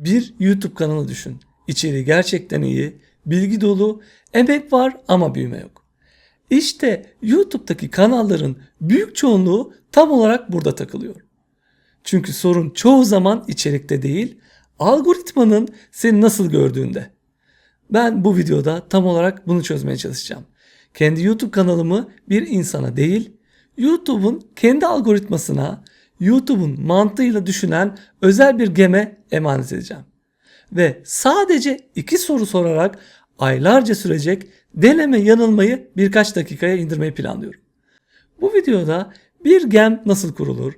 Bir YouTube kanalı düşün. İçeriği gerçekten iyi, bilgi dolu, emek var ama büyüme yok. İşte YouTube'daki kanalların büyük çoğunluğu tam olarak burada takılıyor. Çünkü sorun çoğu zaman içerikte değil, algoritmanın seni nasıl gördüğünde. Ben bu videoda tam olarak bunu çözmeye çalışacağım. Kendi YouTube kanalımı bir insana değil, YouTube'un kendi algoritmasına, YouTube'un mantığıyla düşünen özel bir geme emanet edeceğim. Ve sadece iki soru sorarak aylarca sürecek deneme yanılmayı birkaç dakikaya indirmeyi planlıyorum. Bu videoda bir gem nasıl kurulur,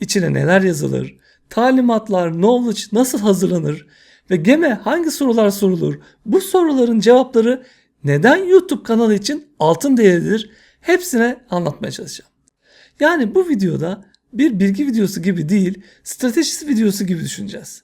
içine neler yazılır, talimatlar, knowledge nasıl hazırlanır ve geme hangi sorular sorulur, bu soruların cevapları neden YouTube kanalı için altın değeridir hepsine anlatmaya çalışacağım. Yani bu videoda bir bilgi videosu gibi değil, stratejisi videosu gibi düşüneceğiz.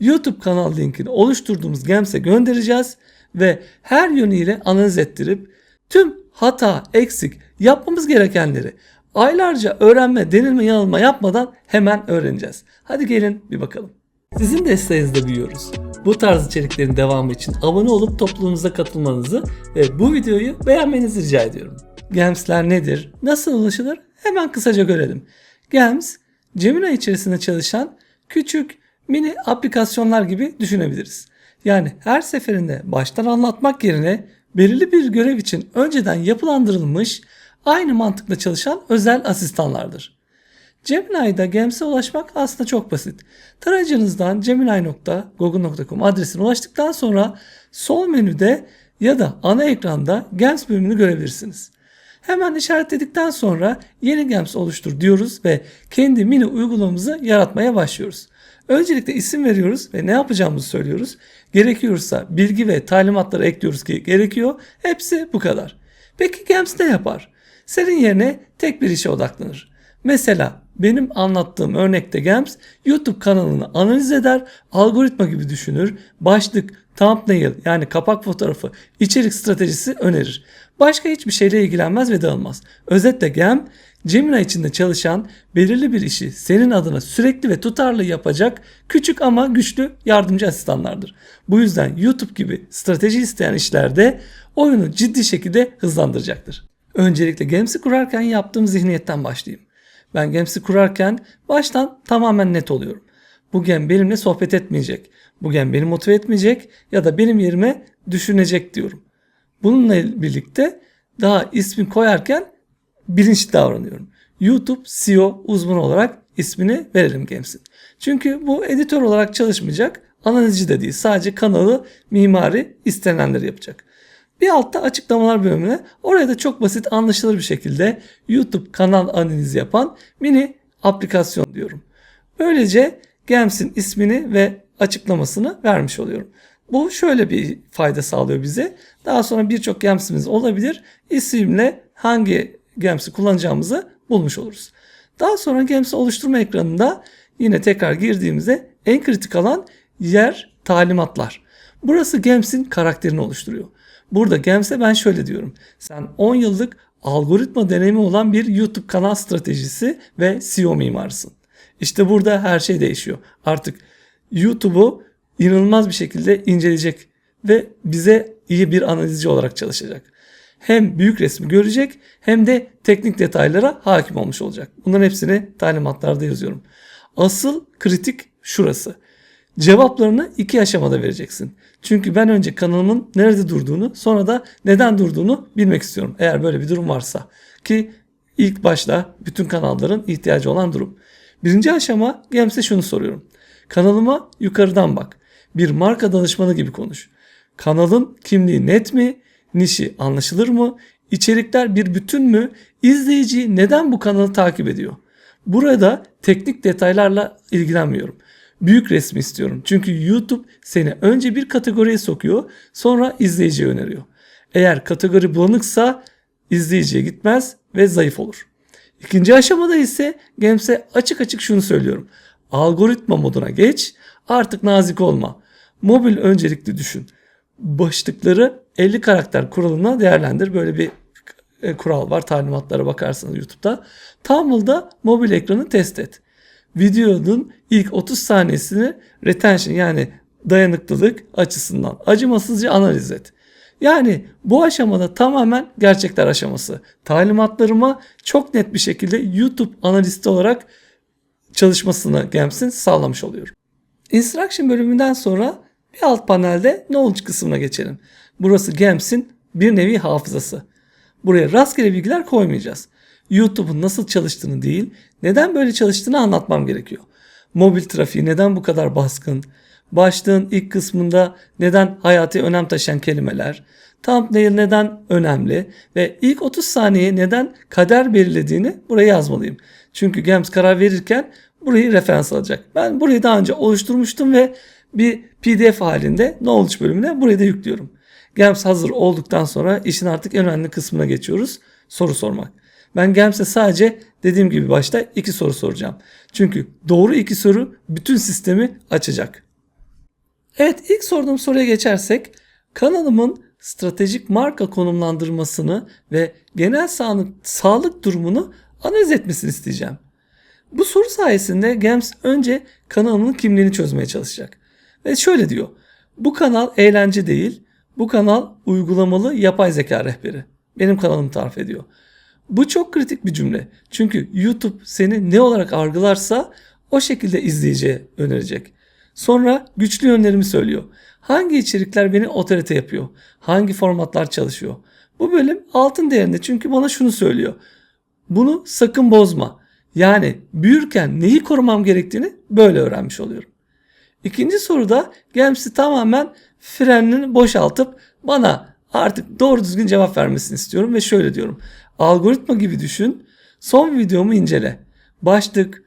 YouTube kanal linkini oluşturduğumuz Gems'e göndereceğiz ve her yönüyle analiz ettirip tüm hata, eksik, yapmamız gerekenleri aylarca öğrenme, denilme, yanılma yapmadan hemen öğreneceğiz. Hadi gelin bir bakalım. Sizin desteğinizle büyüyoruz. Bu tarz içeriklerin devamı için abone olup topluluğumuza katılmanızı ve bu videoyu beğenmenizi rica ediyorum. Gems'ler nedir? Nasıl ulaşılır? Hemen kısaca görelim. Gems, Gemini içerisinde çalışan küçük mini aplikasyonlar gibi düşünebiliriz. Yani her seferinde baştan anlatmak yerine belirli bir görev için önceden yapılandırılmış aynı mantıkla çalışan özel asistanlardır. Gemini'de Gems'e ulaşmak aslında çok basit. Tarayıcınızdan gemini.google.com adresine ulaştıktan sonra sol menüde ya da ana ekranda Gems bölümünü görebilirsiniz. Hemen işaretledikten sonra yeni Gems oluştur diyoruz ve kendi mini uygulamamızı yaratmaya başlıyoruz. Öncelikle isim veriyoruz ve ne yapacağımızı söylüyoruz. Gerekiyorsa bilgi ve talimatları ekliyoruz ki gerekiyor. Hepsi bu kadar. Peki Gems ne yapar? Senin yerine tek bir işe odaklanır. Mesela benim anlattığım örnekte Gems YouTube kanalını analiz eder, algoritma gibi düşünür, başlık, thumbnail yani kapak fotoğrafı, içerik stratejisi önerir. Başka hiçbir şeyle ilgilenmez ve dağılmaz. Özetle Gem, Gemini içinde çalışan belirli bir işi senin adına sürekli ve tutarlı yapacak küçük ama güçlü yardımcı asistanlardır. Bu yüzden YouTube gibi strateji isteyen işlerde oyunu ciddi şekilde hızlandıracaktır. Öncelikle Gems'i kurarken yaptığım zihniyetten başlayayım. Ben Gems'i kurarken baştan tamamen net oluyorum. Bu gem benimle sohbet etmeyecek. Bu gem beni motive etmeyecek ya da benim yerime düşünecek diyorum. Bununla birlikte daha ismi koyarken bilinçli davranıyorum. YouTube SEO uzmanı olarak ismini verelim Gems'in. Çünkü bu editör olarak çalışmayacak, analizci de değil. Sadece kanalı, mimari istenenleri yapacak. Bir altta açıklamalar bölümüne oraya da çok basit anlaşılır bir şekilde YouTube kanal analizi yapan mini aplikasyon diyorum. Böylece Gems'in ismini ve açıklamasını vermiş oluyorum. Bu şöyle bir fayda sağlıyor bize. Daha sonra birçok Gems'imiz olabilir. İsimle hangi Gems'i kullanacağımızı bulmuş oluruz. Daha sonra Gems'i oluşturma ekranında yine tekrar girdiğimizde en kritik alan yer talimatlar. Burası Gems'in karakterini oluşturuyor. Burada Gems'e ben şöyle diyorum. Sen 10 yıllık algoritma deneyimi olan bir YouTube kanal stratejisi ve SEO mimarısın. İşte burada her şey değişiyor. Artık YouTube'u inanılmaz bir şekilde inceleyecek ve bize iyi bir analizci olarak çalışacak. Hem büyük resmi görecek hem de teknik detaylara hakim olmuş olacak. Bunların hepsini talimatlarda yazıyorum. Asıl kritik şurası. Cevaplarını iki aşamada vereceksin. Çünkü ben önce kanalımın nerede durduğunu sonra da neden durduğunu bilmek istiyorum. Eğer böyle bir durum varsa. Ki ilk başta bütün kanalların ihtiyacı olan durum. Birinci aşama Gems'e şunu soruyorum. Kanalıma yukarıdan bak. Bir marka danışmanı gibi konuş. Kanalın kimliği net mi? Nişi anlaşılır mı? İçerikler bir bütün mü? İzleyici neden bu kanalı takip ediyor? Burada teknik detaylarla ilgilenmiyorum. Büyük resmi istiyorum. Çünkü YouTube seni önce bir kategoriye sokuyor, sonra izleyiciye öneriyor. Eğer kategori bulanıksa izleyiciye gitmez ve zayıf olur. İkinci aşamada ise Gems'e açık açık şunu söylüyorum. Algoritma moduna geç, artık nazik olma. Mobil öncelikli düşün. Başlıkları 50 karakter kuralına değerlendir. Böyle bir e, kural var. Talimatlara bakarsanız YouTube'da. Tumble'da mobil ekranı test et. Videonun ilk 30 saniyesini retention yani dayanıklılık açısından acımasızca analiz et. Yani bu aşamada tamamen gerçekler aşaması. Talimatlarıma çok net bir şekilde YouTube analisti olarak çalışmasını Gems'in sağlamış oluyorum. Instruction bölümünden sonra bir alt panelde knowledge kısmına geçelim. Burası Gems'in bir nevi hafızası. Buraya rastgele bilgiler koymayacağız. YouTube'un nasıl çalıştığını değil, neden böyle çalıştığını anlatmam gerekiyor. Mobil trafiği neden bu kadar baskın? Başlığın ilk kısmında neden hayati önem taşıyan kelimeler? Thumbnail neden önemli? Ve ilk 30 saniye neden kader belirlediğini buraya yazmalıyım. Çünkü Gems karar verirken burayı referans alacak. Ben burayı daha önce oluşturmuştum ve bir PDF halinde knowledge bölümüne burayı da yüklüyorum. Gems hazır olduktan sonra işin artık en önemli kısmına geçiyoruz. Soru sormak. Ben Gems'e sadece dediğim gibi başta iki soru soracağım. Çünkü doğru iki soru bütün sistemi açacak. Evet ilk sorduğum soruya geçersek kanalımın stratejik marka konumlandırmasını ve genel sağlık, sağlık durumunu analiz etmesini isteyeceğim. Bu soru sayesinde Gems önce kanalımın kimliğini çözmeye çalışacak. Ve şöyle diyor. Bu kanal eğlence değil, bu kanal uygulamalı yapay zeka rehberi. Benim kanalımı tarif ediyor. Bu çok kritik bir cümle. Çünkü YouTube seni ne olarak algılarsa o şekilde izleyiciye önerecek. Sonra güçlü yönlerimi söylüyor. Hangi içerikler beni otorite yapıyor? Hangi formatlar çalışıyor? Bu bölüm altın değerinde çünkü bana şunu söylüyor. Bunu sakın bozma. Yani büyürken neyi korumam gerektiğini böyle öğrenmiş oluyorum. İkinci soruda Gems'i tamamen frenini boşaltıp bana artık doğru düzgün cevap vermesini istiyorum ve şöyle diyorum. Algoritma gibi düşün. Son videomu incele. Başlık,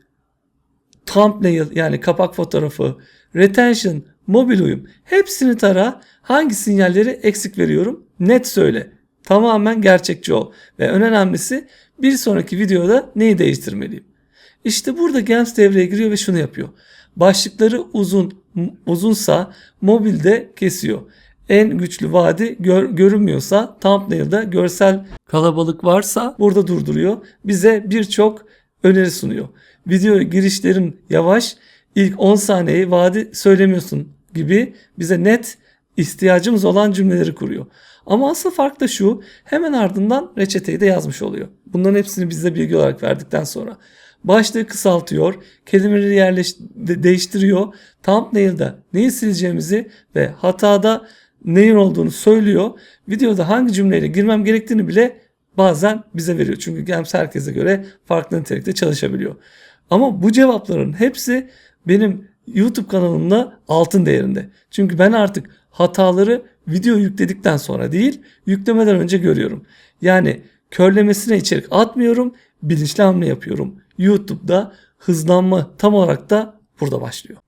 thumbnail yani kapak fotoğrafı, retention, mobil uyum hepsini tara. Hangi sinyalleri eksik veriyorum? Net söyle. Tamamen gerçekçi ol. Ve en önemlisi bir sonraki videoda neyi değiştirmeliyim? İşte burada Gems devreye giriyor ve şunu yapıyor. Başlıkları uzun uzunsa mobilde kesiyor. En güçlü vadi gör, görünmüyorsa thumbnail'da görsel kalabalık varsa burada durduruyor. Bize birçok öneri sunuyor. Video girişlerin yavaş ilk 10 saniyeyi vadi söylemiyorsun gibi bize net ihtiyacımız olan cümleleri kuruyor. Ama asıl fark da şu hemen ardından reçeteyi de yazmış oluyor. Bunların hepsini bize bilgi olarak verdikten sonra. Başlığı kısaltıyor, kelimeleri yerleş de- değiştiriyor. Thumbnail'da neyi sileceğimizi ve hatada neyin olduğunu söylüyor. Videoda hangi cümleyle girmem gerektiğini bile bazen bize veriyor. Çünkü Gems herkese göre farklı nitelikte çalışabiliyor. Ama bu cevapların hepsi benim YouTube kanalımda altın değerinde. Çünkü ben artık hataları video yükledikten sonra değil, yüklemeden önce görüyorum. Yani körlemesine içerik atmıyorum, bilinçli hamle yapıyorum. YouTube'da hızlanma tam olarak da burada başlıyor.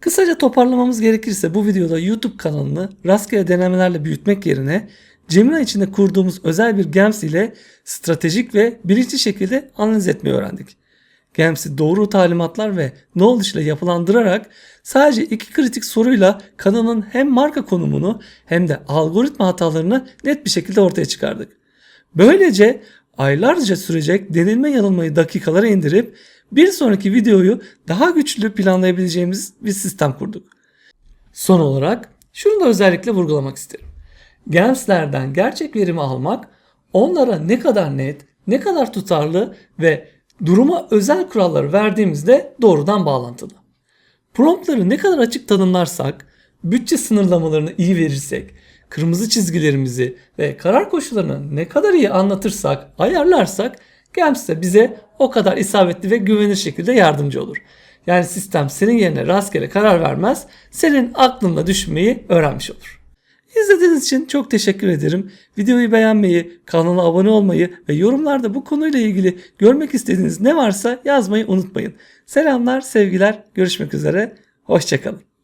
Kısaca toparlamamız gerekirse bu videoda YouTube kanalını rastgele denemelerle büyütmek yerine Gemini içinde kurduğumuz özel bir Gems ile stratejik ve bilinçli şekilde analiz etmeyi öğrendik. Gems'i doğru talimatlar ve knowledge ile yapılandırarak sadece iki kritik soruyla kanalın hem marka konumunu hem de algoritma hatalarını net bir şekilde ortaya çıkardık. Böylece aylarca sürecek denilme yanılmayı dakikalara indirip bir sonraki videoyu daha güçlü planlayabileceğimiz bir sistem kurduk. Son olarak şunu da özellikle vurgulamak isterim. Gems'lerden gerçek verimi almak onlara ne kadar net, ne kadar tutarlı ve duruma özel kuralları verdiğimizde doğrudan bağlantılı. Promptları ne kadar açık tanımlarsak, bütçe sınırlamalarını iyi verirsek, kırmızı çizgilerimizi ve karar koşullarını ne kadar iyi anlatırsak, ayarlarsak Gems de bize o kadar isabetli ve güvenilir şekilde yardımcı olur. Yani sistem senin yerine rastgele karar vermez, senin aklında düşünmeyi öğrenmiş olur. İzlediğiniz için çok teşekkür ederim. Videoyu beğenmeyi, kanala abone olmayı ve yorumlarda bu konuyla ilgili görmek istediğiniz ne varsa yazmayı unutmayın. Selamlar, sevgiler, görüşmek üzere, hoşçakalın.